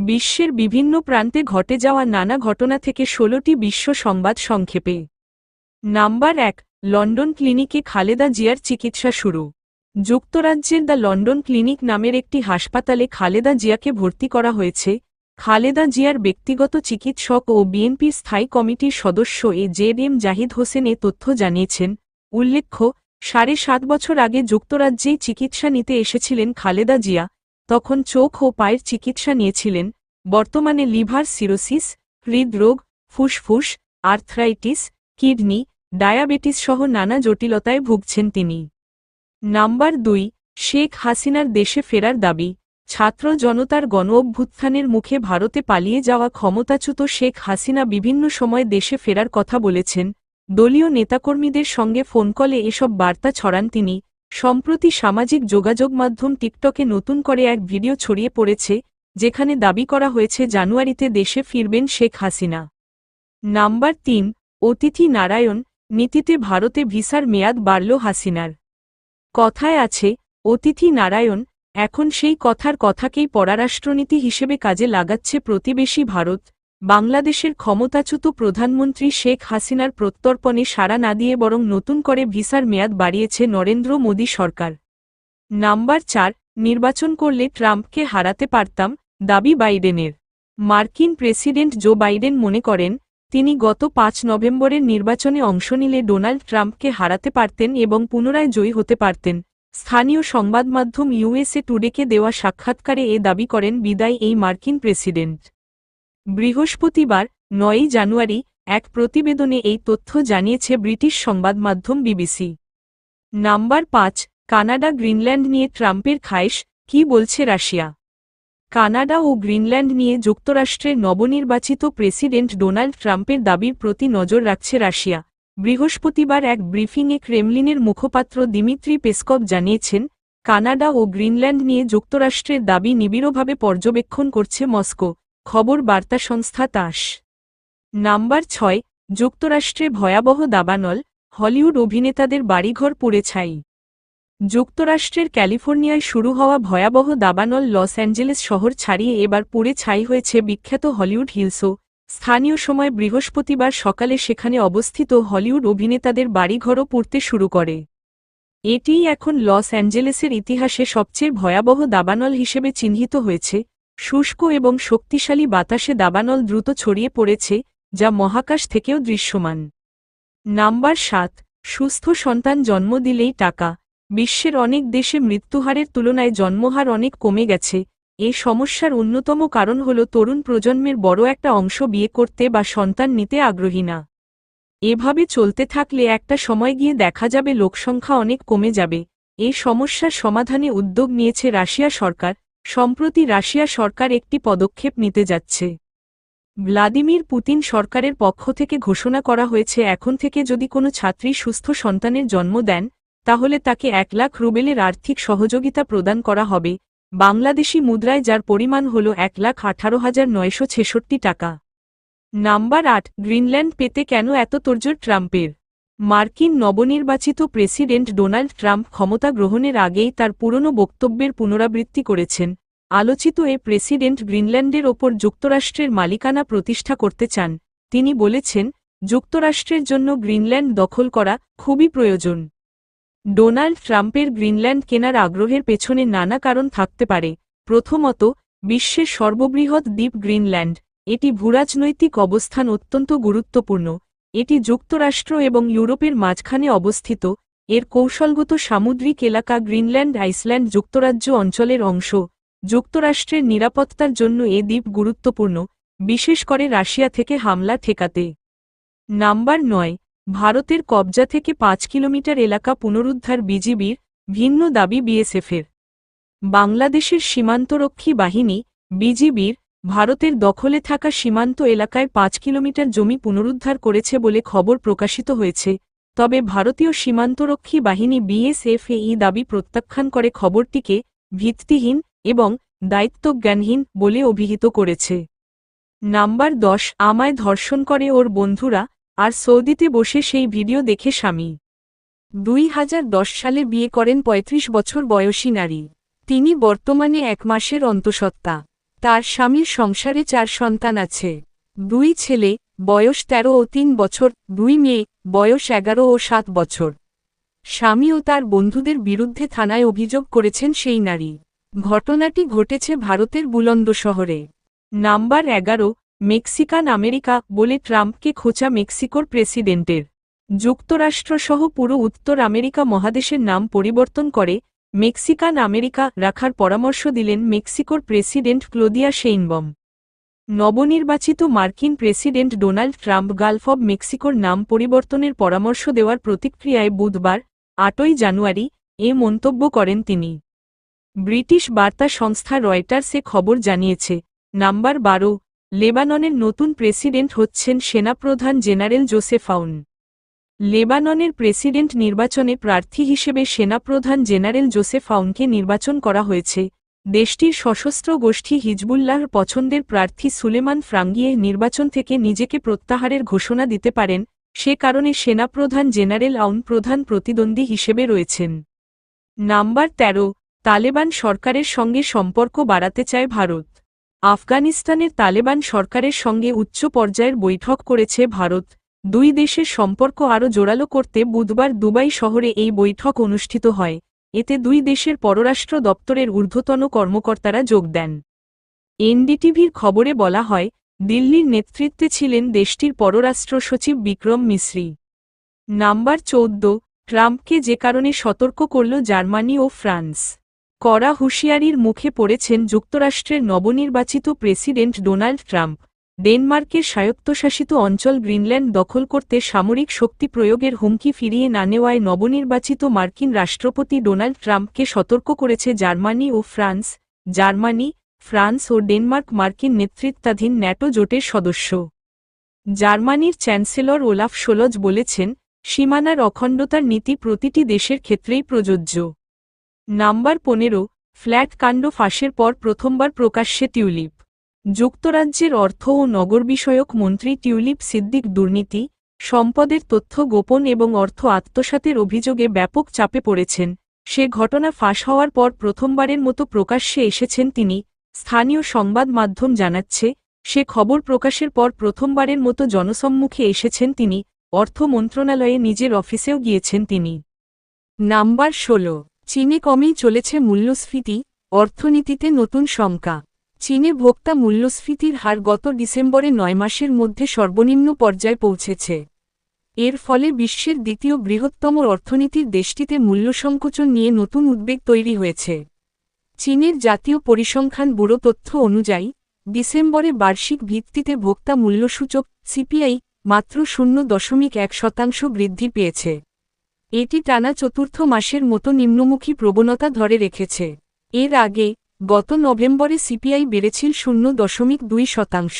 বিশ্বের বিভিন্ন প্রান্তে ঘটে যাওয়া নানা ঘটনা থেকে ষোলোটি বিশ্ব সংবাদ সংক্ষেপে। নাম্বার এক, লন্ডন ক্লিনিকে খালেদা জিয়ার চিকিৎসা শুরু। যুক্তরাজ্যের দ্য লন্ডন ক্লিনিক নামের একটি হাসপাতালে খালেদা জিয়াকে ভর্তি করা হয়েছে। খালেদা জিয়ার ব্যক্তিগত চিকিৎসক ও বিএনপি স্থায়ী কমিটির সদস্য A Z M Zahid Hossain এ তথ্য জানিয়েছেন। উল্লেখ্য, সাড়ে সাত বছর আগে যুক্তরাজ্যেই চিকিৎসা নিতে এসেছিলেন খালেদা জিয়া। তখন চোখ ও পায়ের চিকিৎসা নিয়েছিলেন। বর্তমানে লিভার সিরোসিস, হৃদরোগ, ফুসফুস, আর্থ্রাইটিস, কিডনি, ডায়াবেটিস সহ নানা জটিলতায় ভুগছেন তিনি। নাম্বার দুই, শেখ হাসিনার দেশে ফেরার দাবি, ছাত্র জনতার গণ অভ্যুত্থানের মুখে ভারতে পালিয়ে যাওয়া ক্ষমতাচ্যুত শেখ হাসিনা বিভিন্ন সময় দেশে ফেরার কথা বলেছেন। দলীয় নেতাকর্মীদের সঙ্গে ফোন কলে এসব বার্তা ছড়ান তিনি। সম্প্রতি সামাজিক যোগাযোগ মাধ্যম টিকটকে নতুন করে এক ভিডিও ছড়িয়ে পড়েছে, যেখানে দাবি করা হয়েছে জানুয়ারিতে দেশে ফিরবেন শেখ হাসিনা। নাম্বার তিন, অতিথি নারায়ণ, নীতিতে ভারতে ভিসার মেয়াদ বাড়ল হাসিনার। কথায় আছে, অতিথি নারায়ণ, এখন সেই কথার কথাকেই পররাষ্ট্রনীতি হিসেবে কাজে লাগাচ্ছে প্রতিবেশী ভারত। বাংলাদেশের ক্ষমতাচ্যুত প্রধানমন্ত্রী শেখ হাসিনার প্রত্যর্পণে সাড়া না দিয়ে বরং নতুন করে ভিসার মেয়াদ বাড়িয়েছে নরেন্দ্র মোদী সরকার। নাম্বার চার, নির্বাচন করলে ট্রাম্পকে হারাতে পারতাম, দাবি বাইডেনের। মার্কিন প্রেসিডেন্ট জো বাইডেন মনে করেন, তিনি গত পাঁচ নভেম্বরের নির্বাচনে অংশ নিলে ডোনাল্ড ট্রাম্পকে হারাতে পারতেন এবং পুনরায় জয়ী হতে পারতেন। স্থানীয় সংবাদমাধ্যম ইউএসএ টুডেকে দেওয়া সাক্ষাৎকারে এ দাবি করেন, বিদায়, এই মার্কিন প্রেসিডেন্ট। বৃহস্পতিবার, নয়ই জানুয়ারি, এক প্রতিবেদনে এই তথ্য জানিয়েছে ব্রিটিশ সংবাদমাধ্যম বিবিসি। নাম্বার পাঁচ, কানাডা গ্রিনল্যান্ড নিয়ে ট্রাম্পের খায়েশ, কি বলছে রাশিয়া? কানাডা ও গ্রিনল্যান্ড নিয়ে যুক্তরাষ্ট্রের নবনির্বাচিত প্রেসিডেন্ট ডোনাল্ড ট্রাম্পের দাবির প্রতি নজর রাখছে রাশিয়া। বৃহস্পতিবার এক ব্রিফিংয়ে ক্রেমলিনের মুখপাত্র দিমিত্রি পেসকভ জানিয়েছেন, কানাডা ও গ্রিনল্যান্ড নিয়ে যুক্তরাষ্ট্রের দাবি নিবিড়ভাবে পর্যবেক্ষণ করছে মস্কো। খবর বার্তা সংস্থা তাস। নাম্বার ছয়, যুক্তরাষ্ট্রে ভয়াবহ দাবানল, হলিউড অভিনেতাদের বাড়িঘর পুড়ে ছাই। যুক্তরাষ্ট্রের ক্যালিফোর্নিয়ায় শুরু হওয়া ভয়াবহ দাবানল লস অ্যাঞ্জেলেস শহর ছাড়িয়ে এবার পুড়ে ছাই হয়েছে বিখ্যাত হলিউড হিলসও। স্থানীয় সময় বৃহস্পতিবার সকালে সেখানে অবস্থিত হলিউড অভিনেতাদের বাড়িঘরও পুড়তে শুরু করে। এটিই এখন লস অ্যাঞ্জেলেসের ইতিহাসে সবচেয়ে ভয়াবহ দাবানল হিসেবে চিহ্নিত হয়েছে। শুষ্ক এবং শক্তিশালী বাতাসে দাবানল দ্রুত ছড়িয়ে পড়েছে, যা মহাকাশ থেকেও দৃশ্যমান। নাম্বার সাত, সুস্থ সন্তান জন্ম দিলেই টাকা। বিশ্বের অনেক দেশে মৃত্যুহারের তুলনায় জন্মহার অনেক কমে গেছে। এ সমস্যার অন্যতম কারণ হল তরুণ প্রজন্মের বড় একটা অংশ বিয়ে করতে বা সন্তান নিতে আগ্রহী না। এভাবে চলতে থাকলে একটা সময় গিয়ে দেখা যাবে লোকসংখ্যা অনেক কমে যাবে। এ সমস্যার সমাধানে উদ্যোগ নিয়েছে রাশিয়া সরকার। সম্প্রতি রাশিয়া সরকার একটি পদক্ষেপ নিতে যাচ্ছে। ভ্লাদিমির পুতিন সরকারের পক্ষ থেকে ঘোষণা করা হয়েছে, এখন থেকে যদি কোনো ছাত্রী সুস্থ সন্তানের জন্ম দেন, তাহলে তাকে এক লাখ রুবেলের আর্থিক সহযোগিতা প্রদান করা হবে। বাংলাদেশি মুদ্রায় যার পরিমাণ হল এক লাখ আঠারো হাজার নয়শো ছেষট্টি টাকা। নাম্বার আট, গ্রিনল্যান্ড পেতে কেন এত তোরজোর ট্রাম্পের? মার্কিন নবনির্বাচিত প্রেসিডেন্ট ডোনাল্ড ট্রাম্প ক্ষমতা গ্রহণের আগেই তার পুরনো বক্তব্যের পুনরাবৃত্তি করেছেন। আলোচিত এ প্রেসিডেন্ট গ্রিনল্যান্ডের ওপর যুক্তরাষ্ট্রের মালিকানা প্রতিষ্ঠা করতে চান। তিনি বলেছেন, যুক্তরাষ্ট্রের জন্য গ্রিনল্যান্ড দখল করা খুবই প্রয়োজন। ডোনাল্ড ট্রাম্পের গ্রিনল্যান্ড কেনার আগ্রহের পেছনে নানা কারণ থাকতে পারে। প্রথমত, বিশ্বের সর্ববৃহৎ দ্বীপ গ্রিনল্যান্ড। এটি ভূরাজনৈতিক অবস্থান অত্যন্ত গুরুত্বপূর্ণ। এটি যুক্তরাষ্ট্র এবং ইউরোপের মাঝখানে অবস্থিত। এর কৌশলগত সামুদ্রিক এলাকা গ্রিনল্যান্ড, আইসল্যান্ড যুক্তরাজ্য অঞ্চলের অংশ। যুক্তরাষ্ট্রের নিরাপত্তার জন্য এ দ্বীপ গুরুত্বপূর্ণ, বিশেষ করে রাশিয়া থেকে হামলা ঠেকাতে। নাম্বার নয়, ভারতের কবজা থেকে পাঁচ কিলোমিটার এলাকা পুনরুদ্ধার বিজিবির ভিন্ন দাবি বিএসএফের। বাংলাদেশের সীমান্তরক্ষী বাহিনী, বিজিবির ভারতের দখলে থাকা সীমান্ত এলাকায় পাঁচ কিলোমিটার জমি পুনরুদ্ধার করেছে বলে খবর প্রকাশিত হয়েছে। তবে ভারতীয় সীমান্তরক্ষী বাহিনী বিএসএফ এই দাবি প্রত্যাখ্যান করে খবরটিকে ভিত্তিহীন এবং দায়িত্বজ্ঞানহীন বলে অভিহিত করেছে। নাম্বার দশ, আমায় ধর্ষণ করে ওর বন্ধুরা, আর সৌদিতে বসে সেই ভিডিও দেখে স্বামী। দুই হাজার দশ সালে বিয়ে করেন ৩৫ বছর বয়সী নারী। তিনি বর্তমানে এক মাসের অন্তঃসত্ত্বা। তার স্বামীর সংসারে চার সন্তান আছে। দুই ছেলে, বয়স তেরো ও তিন বছর, দুই মেয়ে, বয়স এগারো ও সাত বছর। স্বামী ও তার বন্ধুদের বিরুদ্ধে থানায় অভিযোগ করেছেন সেই নারী। ঘটনাটি ঘটেছে ভারতের বুলন্দ শহরে। নাম্বার এগারো, মেক্সিকান আমেরিকা বলে ট্রাম্পকে খোঁচা মেক্সিকোর প্রেসিডেন্টের। যুক্তরাষ্ট্রসহ পুরো উত্তর আমেরিকা মহাদেশের নাম পরিবর্তন করে মেক্সিকান আমেরিকা রাখার পরামর্শ দিলেন মেক্সিকোর প্রেসিডেন্ট ক্লোদিয়া সেইনবম নবনির্বাচিত মার্কিন president Donald Trump Gulf of মেক্সিকোর নাম পরিবর্তনের পরামর্শ দেওয়ার প্রতিক্রিয়ায় বুধবার, আটই জানুয়ারি, এ মন্তব্য করেন তিনি। ব্রিটিশ বার্তা সংস্থা রয়টার্সে খবর জানিয়েছে, নাম্বার বারো, লেবাননের নতুন প্রেসিডেন্ট হচ্ছেন সেনাপ্রধান জেনারেল জোসেফাউন লেবাননের প্রেসিডেন্ট নির্বাচনে প্রার্থী হিসেবে সেনাপ্রধান জেনারেল জোসেফ আউনকে নির্বাচন করা হয়েছে। দেশটির সশস্ত্র গোষ্ঠী হিজবুল্লাহর পছন্দের প্রার্থী সুলেমান ফ্রাঙ্গিয়ে নির্বাচন থেকে নিজেকে প্রত্যাহারের ঘোষণা দিতে পারেন, সে কারণে সেনাপ্রধান জেনারেল আউন প্রধান প্রতিদ্বন্দ্বী হিসেবে রয়েছেন। নাম্বার ১৩ তালেবান সরকারের সঙ্গে সম্পর্ক বাড়াতে চায় ভারত। আফগানিস্তানের তালেবান সরকারের সঙ্গে উচ্চ পর্যায়ের বৈঠক করেছে ভারত। দুই দেশের সম্পর্ক আরও জোরালো করতে বুধবার দুবাই শহরে এই বৈঠক অনুষ্ঠিত হয়। এতে দুই দেশের পররাষ্ট্র দপ্তরের ঊর্ধ্বতন কর্মকর্তারা যোগ দেন। এনডিটিভির খবরে বলা হয়, দিল্লির নেতৃত্বে ছিলেন দেশটির পররাষ্ট্র সচিব বিক্রম মিশ্রি। নাম্বার চৌদ্দ, ট্রাম্পকে যে কারণে সতর্ক করল জার্মানি ও ফ্রান্স। কড়া হুঁশিয়ারির মুখে পড়েছেন যুক্তরাষ্ট্রের নবনির্বাচিত প্রেসিডেন্ট ডোনাল্ড ট্রাম্প। ডেনমার্কের স্বায়ত্তশাসিত অঞ্চল গ্রিনল্যান্ড দখল করতে সামরিক শক্তি প্রয়োগের হুমকি ফিরিয়ে না নেওয়ায় নবনির্বাচিত মার্কিন রাষ্ট্রপতি ডোনাল্ড ট্রাম্পকে সতর্ক করেছে জার্মানি ও ফ্রান্স। জার্মানি, ফ্রান্স ও ডেনমার্ক মার্কিন নেতৃত্বাধীন ন্যাটো জোটের সদস্য। জার্মানির চ্যান্সেলর ওলাফ সোলজ বলেছেন, সীমানার অখণ্ডতার নীতি প্রতিটি দেশের ক্ষেত্রেই প্রযোজ্য। নাম্বার পনেরো, ফ্ল্যাট কাণ্ড ফাঁসের পর প্রথমবার প্রকাশ্যে টিউলিপ। যুক্তরাজ্যের অর্থ ও নগর বিষয়ক মন্ত্রী টিউলিপ সিদ্দিক দুর্নীতি, সম্পদের তথ্য গোপন এবং অর্থ আত্মসাতের অভিযোগে ব্যাপক চাপে পড়েছেন। সে ঘটনা ফাঁস হওয়ার পর প্রথমবারের মতো প্রকাশ্যে এসেছেন তিনি, স্থানীয় সংবাদ মাধ্যম জানাচ্ছে, সে খবর প্রকাশের পর প্রথমবারের মতো জনসম্মুখে এসেছেন তিনি, অর্থ মন্ত্রণালয়ে নিজের অফিসেও গিয়েছেন তিনি। নাম্বার ষোলো, চীনে কমেই চলেছে মূল্যস্ফীতি, অর্থনীতিতে নতুন শঙ্কা। চীনে ভোক্তা মূল্যস্ফীতির হার গত ডিসেম্বরে নয় মাসের মধ্যে সর্বনিম্ন পর্যায়ে পৌঁছেছে। এর ফলে বিশ্বের দ্বিতীয় বৃহত্তম অর্থনীতির দেশটিতে মূল্যসংকোচন নিয়ে নতুন উদ্বেগ তৈরি হয়েছে। চীনের জাতীয় পরিসংখ্যান ব্যুরো তথ্য অনুযায়ী, ডিসেম্বরে বার্ষিক ভিত্তিতে ভোক্তা মূল্যসূচক সিপিআই মাত্র শূন্য দশমিক এক শতাংশ বৃদ্ধি পেয়েছে। এটি টানা চতুর্থ মাসের মতো নিম্নমুখী প্রবণতা ধরে রেখেছে। এর আগে গত নভেম্বরে সিপিআই বেড়েছিল শূন্য দশমিক দুই শতাংশ।